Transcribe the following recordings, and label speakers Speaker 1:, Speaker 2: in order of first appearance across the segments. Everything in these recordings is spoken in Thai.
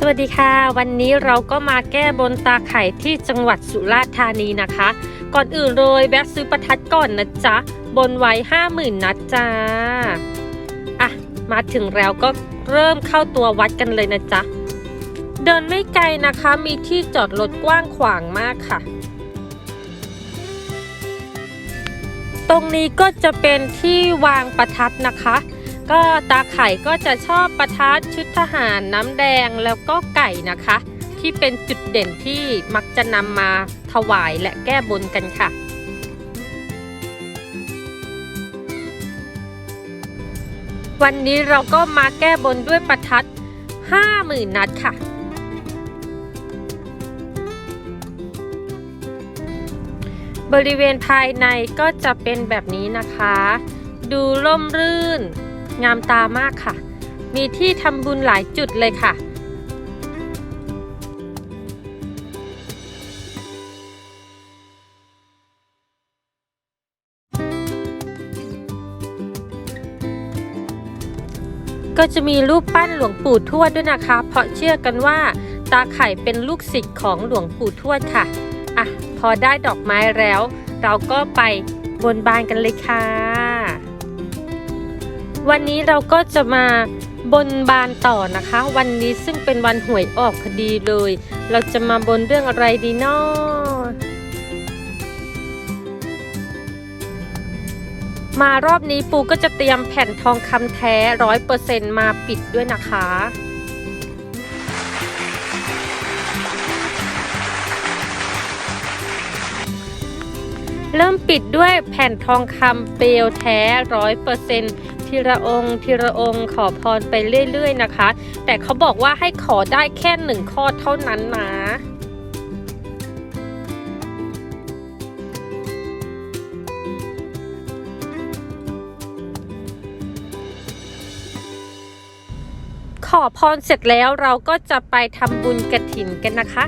Speaker 1: สวัสดีค่ะ วันนี้เราก็มาแก้บนตาไข่ที่จังหวัดสุราษฎร์ธานีนะคะ ก่อนอื่นเลยแวะซื้อประทัดก่อนนะจ๊ะ บนไว้ห้าหมื่นนัดจ้าอะมาถึงแล้วก็เริ่มเข้าตัววัดกันเลยนะจ๊ะ เดินไม่ไกลนะคะมีที่จอดรถกว้างขวางมากค่ะ ตรงนี้ก็จะเป็นที่วางประทัดนะคะ ก็ตาไข่ก็จะชอบประทัดชุดทหารน้ำแดงแล้วก็ไก่นะคะ ที่เป็นจุดเด่นที่มักจะนำมาถวายและแก้บนกันค่ะ วันนี้เราก็มาแก้บนด้วยประทัด 50,000 นัดค่ะบริเวณภายในก็จะเป็นแบบนี้นะคะ ดูร่มรื่น งามตามากค่ะ มีที่ทำบุญหลายจุดเลยค่ะก็จะมีรูปปั้นหลวงปู่ทวดด้วยนะคะ เพราะเชื่อกันว่าตาไข่เป็นลูกศิษย์ของหลวงปู่ทวดค่ะ อะ พอได้ดอกไม้แล้ว เราก็ไปบนบานกันเลยค่ะ วันนี้เราก็จะมาบนบานต่อนะคะ วันนี้ซึ่งเป็นวันหวยออกพอดีเลย เราจะมาบนเรื่องอะไรดีนาะมารอบนี้ปูก็จะเตรียมแผ่นทองคำแท้ร้อยเปอร์เซ็นมาปิดด้วยนะคะเริ่มปิดด้วยแผ่นทองคำเปลวแท้ร้อยเปอร์เซ็น ทีละองค์ทีละองค์ขอพรไปเรื่อยๆนะคะ แต่เขาบอกว่าให้ขอได้แค่หนึ่งข้อเท่านั้นนะขอพรเสร็จแล้วเราก็จะไปทำบุญกระถินกันนะคะ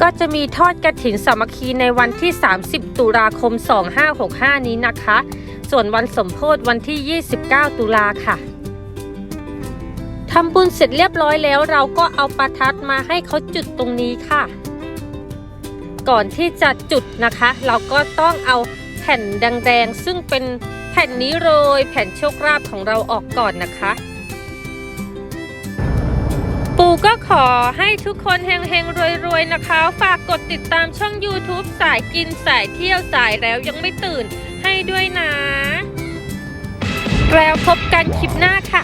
Speaker 1: ก็จะมีทอดกระถินสามัคคีในวันที่ 30 ตุลาคม 2565 นี้นะคะ ส่วนวันสมโพธิวันที่ 29 ตุลาค่ะทำบุญเสร็จเรียบร้อยแล้วเราก็เอาประทัดมาให้เขาจุดตรงนี้ค่ะ ก่อนที่จะจุดนะคะ เราก็ต้องเอาแผ่นแดงๆซึ่งเป็นแผ่นนี้เลยแผ่นโชคลาภของเราออกก่อนนะคะ ปู่ก็ขอให้ทุกคนเฮงๆรวยๆนะคะ ฝากกดติดตามช่อง YouTube สายกินสายเที่ยวสายแล้วยังไม่ตื่นให้ด้วยนะ แล้วพบกันคลิปหน้าค่ะ